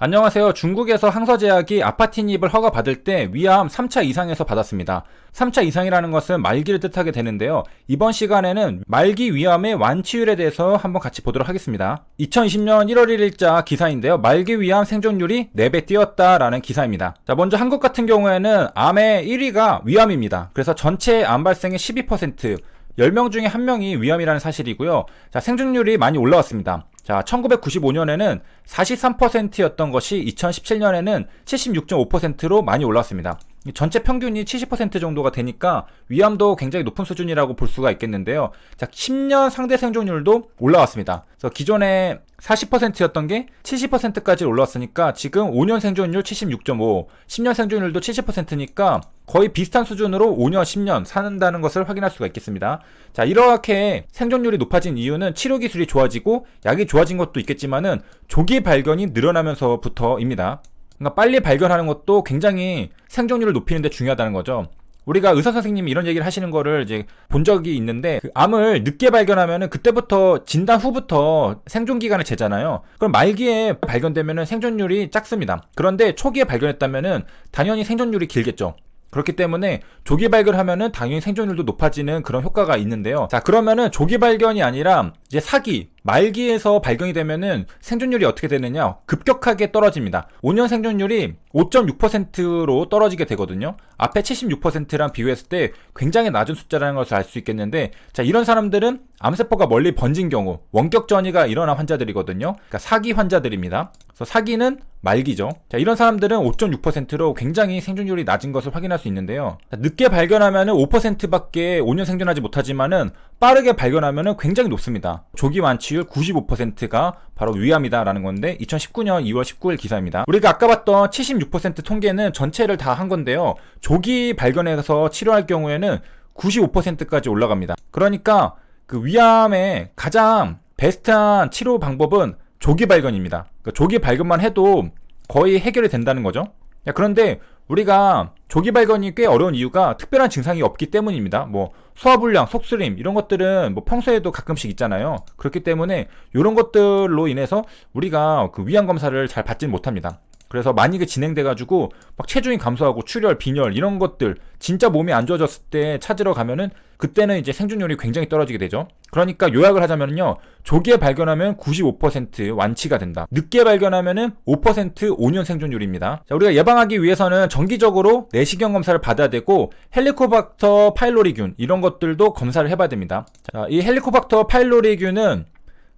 안녕하세요. 중국에서 항서제약이 아파티닙을 허가받을 때 위암 3차 이상에서 받았습니다. 3차 이상이라는 것은 말기를 뜻하게 되는데요. 이번 시간에는 말기 위암의 완치율에 대해서 한번 같이 보도록 하겠습니다. 2020년 1월 1일자 기사인데요. 말기 위암 생존율이 4배 뛰었다라는 기사입니다. 자, 먼저 한국 같은 경우에는 암의 1위가 위암입니다. 그래서 전체 암 발생의 12%, 10명 중에 1명이 위암이라는 사실이고요. 자, 생존율이 많이 올라왔습니다. 자, 1995년에는 43%였던 것이 2017년에는 76.5%로 많이 올랐습니다. 전체 평균이 70% 정도가 되니까 위암도 굉장히 높은 수준이라고 볼 수가 있겠는데요. 자, 10년 상대 생존율도 올라왔습니다. 그래서 기존에 40%였던 게 70%까지 올라왔으니까 지금 5년 생존율 76.5, 10년 생존율도 70%니까 거의 비슷한 수준으로 5년, 10년 사는다는 것을 확인할 수가 있겠습니다. 자, 이렇게 생존율이 높아진 이유는 치료 기술이 좋아지고 약이 좋아진 것도 있겠지만은 조기 발견이 늘어나면서부터입니다. 그러니까 빨리 발견하는 것도 굉장히 생존율을 높이는 데 중요하다는 거죠. 우리가 의사 선생님이 이런 얘기를 하시는 거를 이제 본 적이 있는데 그 암을 늦게 발견하면은 그때부터 진단 후부터 생존 기간을 재잖아요. 그럼 말기에 발견되면은 생존율이 작습니다. 그런데 초기에 발견했다면은 당연히 생존율이 길겠죠. 그렇기 때문에 조기 발견하면은 당연히 생존율도 높아지는 그런 효과가 있는데요. 자, 그러면은 조기 발견이 아니라 이제 사기, 말기에서 발견이 되면은 생존율이 어떻게 되느냐? 급격하게 떨어집니다. 5년 생존율이 5.6%로 떨어지게 되거든요. 앞에 76%랑 비교했을 때 굉장히 낮은 숫자라는 것을 알 수 있겠는데, 자, 이런 사람들은 암세포가 멀리 번진 경우, 원격 전이가 일어난 환자들이거든요. 그러니까 사기 환자들입니다. 그래서 사기는 말기죠. 자, 이런 사람들은 5.6%로 굉장히 생존율이 낮은 것을 확인할 수 있는데요. 자, 늦게 발견하면은 5%밖에 5년 생존하지 못하지만은 빠르게 발견하면은 굉장히 높습니다. 조기 완치율 95%가 바로 위암이다라는 건데 2019년 2월 19일 기사입니다. 우리가 아까 봤던 76% 통계는 전체를 다 한 건데요. 조기 발견해서 치료할 경우에는 95%까지 올라갑니다. 그러니까 그 위암의 가장 베스트한 치료 방법은 조기 발견입니다. 그러니까 조기 발견만 해도 거의 해결이 된다는 거죠. 야, 그런데 우리가 조기 발견이 꽤 어려운 이유가 특별한 증상이 없기 때문입니다. 뭐 소화불량, 속쓰림 이런 것들은 뭐 평소에도 가끔씩 있잖아요. 그렇기 때문에 이런 것들로 인해서 우리가 그 위암 검사를 잘 받지는 못합니다. 그래서 만약에 진행돼가지고 막 체중이 감소하고 출혈, 빈혈 이런 것들 진짜 몸이 안 좋아졌을 때 찾으러 가면은 그때는 이제 생존율이 굉장히 떨어지게 되죠. 그러니까 요약을 하자면요. 조기에 발견하면 95% 완치가 된다. 늦게 발견하면은 5% 5년 생존율입니다. 자, 우리가 예방하기 위해서는 정기적으로 내시경 검사를 받아야 되고 헬리코박터 파일로리균 이런 것들도 검사를 해봐야 됩니다. 자, 이 헬리코박터 파일로리균은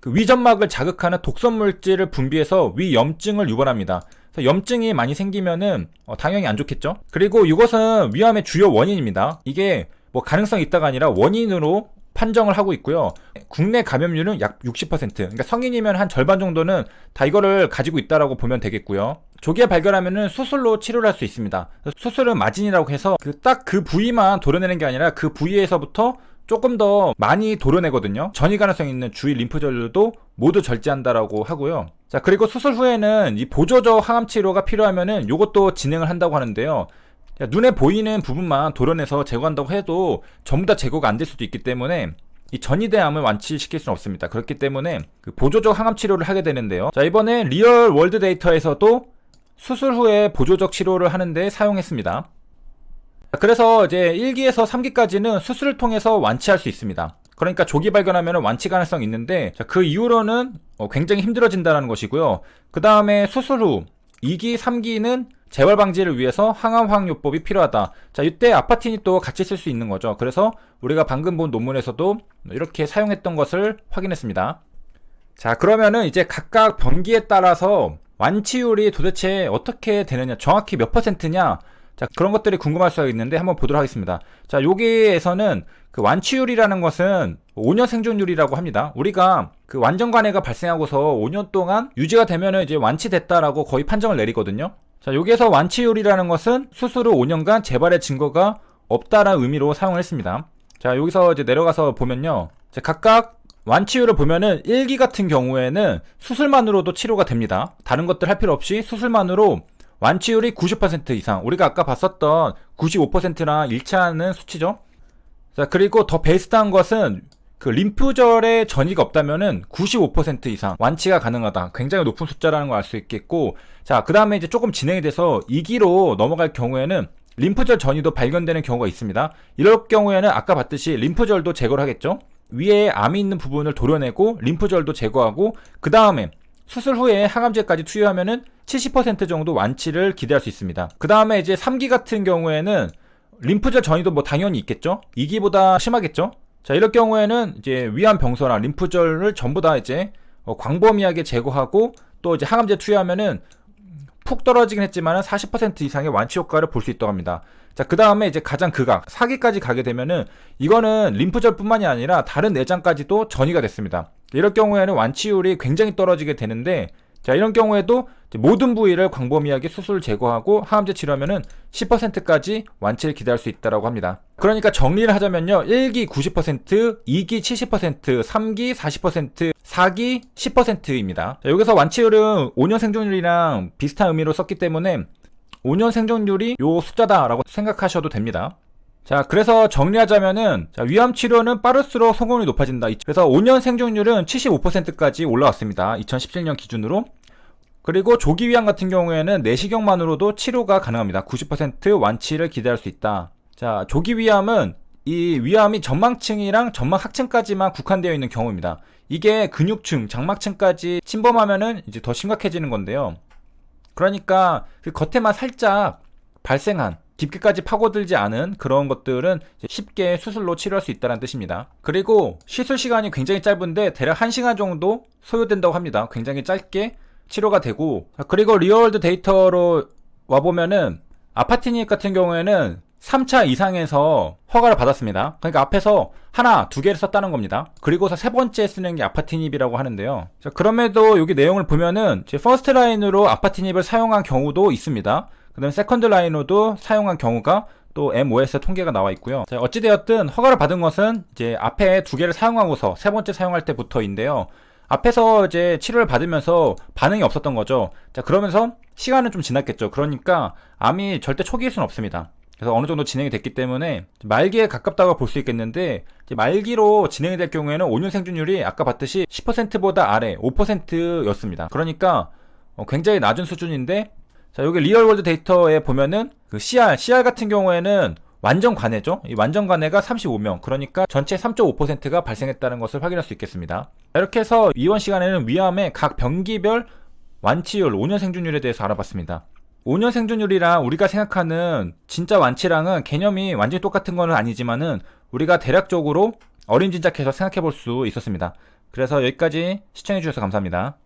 그 위점막을 자극하는 독성 물질을 분비해서 위염증을 유발합니다. 염증이 많이 생기면은 어, 당연히 안 좋겠죠. 그리고 이것은 위암의 주요 원인입니다. 이게 뭐 가능성이 있다가 아니라 원인으로 판정을 하고 있고요. 국내 감염률은 약 60%. 그러니까 성인이면 한 절반 정도는 다 이거를 가지고 있다라고 보면 되겠고요. 조기에 발견하면은 수술로 치료를 할 수 있습니다. 수술은 마진이라고 해서 그 딱그 부위만 도려내는 게 아니라 그 부위에서부터 조금 더 많이 도려내거든요. 전이 가능성 있는 주위 림프절도 모두 절제한다라고 하고요. 자, 그리고 수술 후에는 이 보조적 항암 치료가 필요하면은 이것도 진행을 한다고 하는데요. 자, 눈에 보이는 부분만 도려내서 제거한다고 해도 전부 다 제거가 안 될 수도 있기 때문에 이 전이대암을 완치시킬 수는 없습니다. 그렇기 때문에 그 보조적 항암 치료를 하게 되는데요. 자, 이번에 리얼 월드 데이터에서도 수술 후에 보조적 치료를 하는데 사용했습니다. 그래서 이제 1기에서 3기까지는 수술을 통해서 완치할 수 있습니다. 그러니까 조기 발견하면 완치 가능성이 있는데 그 이후로는 어, 굉장히 힘들어진다는 것이고요. 그 다음에 수술 후 2기, 3기는 재활 방지를 위해서 항암 화학요법이 필요하다. 자, 이때 아파틴이 또 같이 쓸 수 있는 거죠. 그래서 우리가 방금 본 논문에서도 이렇게 사용했던 것을 확인했습니다. 자, 그러면은 이제 각각 병기에 따라서 완치율이 도대체 어떻게 되느냐, 정확히 몇 퍼센트냐, 자, 그런 것들이 궁금할 수가 있는데 한번 보도록 하겠습니다. 자, 여기에서는 그 완치율이라는 것은 5년 생존율이라고 합니다. 우리가 그 완전 관해가 발생하고서 5년 동안 유지가 되면은 이제 완치됐다라고 거의 판정을 내리거든요. 자, 여기에서 완치율이라는 것은 수술 후 5년간 재발의 증거가 없다라는 의미로 사용을 했습니다. 자, 여기서 이제 내려가서 보면요. 자, 각각 완치율을 보면은 1기 같은 경우에는 수술만으로도 치료가 됩니다. 다른 것들 할 필요 없이 수술만으로 완치율이 90% 이상. 우리가 아까 봤었던 95%랑 일치하는 수치죠. 자, 그리고 더 베스트한 것은 그 림프절에 전이가 없다면은 95% 이상 완치가 가능하다. 굉장히 높은 숫자라는 걸 알 수 있겠고, 자, 그 다음에 이제 조금 진행이 돼서 2기로 넘어갈 경우에는 림프절 전이도 발견되는 경우가 있습니다. 이럴 경우에는 아까 봤듯이 림프절도 제거를 하겠죠? 위에 암이 있는 부분을 도려내고 림프절도 제거하고, 그 다음에 수술 후에 항암제까지 투여하면은 70% 정도 완치를 기대할 수 있습니다. 그 다음에 이제 3기 같은 경우에는 림프절 전이도 뭐 당연히 있겠죠? 2기보다 심하겠죠? 자, 이럴 경우에는 이제 위암 병소나 림프절을 전부 다 이제 어, 광범위하게 제거하고 또 이제 항암제 투여하면은 푹 떨어지긴 했지만은 40% 이상의 완치 효과를 볼 수 있다고 합니다. 자, 그 다음에 이제 가장 극악, 4기까지 가게 되면은 이거는 림프절뿐만이 아니라 다른 내장까지도 전이가 됐습니다. 이럴 경우에는 완치율이 굉장히 떨어지게 되는데 자, 이런 경우에도 모든 부위를 광범위하게 수술 제거하고 항암제 치료하면은 10%까지 완치를 기대할 수 있다라고 합니다. 그러니까 정리를 하자면요. 1기 90%, 2기 70%, 3기 40%, 4기 10%입니다. 자, 여기서 완치율은 5년 생존율이랑 비슷한 의미로 썼기 때문에 5년 생존율이 요 숫자다라고 생각하셔도 됩니다. 자, 그래서 정리하자면은, 자, 위암 치료는 빠를수록 성공률이 높아진다. 그래서 5년 생존율은 75%까지 올라왔습니다. 2017년 기준으로. 그리고 조기 위암 같은 경우에는 내시경만으로도 치료가 가능합니다. 90% 완치를 기대할 수 있다. 자, 조기 위암은 이 위암이 전망층이랑 전망 하층까지만 국한되어 있는 경우입니다. 이게 근육층, 장막층까지 침범하면은 이제 더 심각해지는 건데요. 그러니까 그 겉에만 살짝 발생한 깊게까지 파고들지 않은 그런 것들은 쉽게 수술로 치료할 수 있다는 뜻입니다. 그리고 시술 시간이 굉장히 짧은데 대략 1시간 정도 소요된다고 합니다. 굉장히 짧게 치료가 되고 그리고 리얼월드 데이터로 와보면은 아파티닉 같은 경우에는 3차 이상에서 허가를 받았습니다. 그러니까 앞에서 하나, 두 개를 썼다는 겁니다. 그리고서 세 번째 쓰는 게 아파티닙이라고 하는데요. 자, 그럼에도 여기 내용을 보면은 이제 퍼스트 라인으로 아파티닙을 사용한 경우도 있습니다. 그 다음에 세컨드 라인으로도 사용한 경우가 또 MOS 통계가 나와 있고요. 자, 어찌되었든 허가를 받은 것은 이제 앞에 두 개를 사용하고서 세 번째 사용할 때부터인데요. 앞에서 이제 치료를 받으면서 반응이 없었던 거죠. 자, 그러면서 시간은 좀 지났겠죠. 그러니까 암이 절대 초기일 수는 없습니다. 그래서 어느 정도 진행이 됐기 때문에 말기에 가깝다고 볼 수 있겠는데 말기로 진행이 될 경우에는 5년 생존율이 아까 봤듯이 10%보다 아래 5%였습니다. 그러니까 어, 굉장히 낮은 수준인데 자 여기 리얼월드 데이터에 보면은 그 CR, CR 같은 경우에는 완전 관해죠. 이 완전 관해가 35명. 그러니까 전체 3.5%가 발생했다는 것을 확인할 수 있겠습니다. 이렇게 해서 이번 시간에는 위암의 각 병기별 완치율, 5년 생존율에 대해서 알아봤습니다. 5년 생존율이랑 우리가 생각하는 진짜 완치랑은 개념이 완전히 똑같은 건 아니지만은 우리가 대략적으로 어림짐작해서 생각해 볼 수 있었습니다. 그래서 여기까지 시청해 주셔서 감사합니다.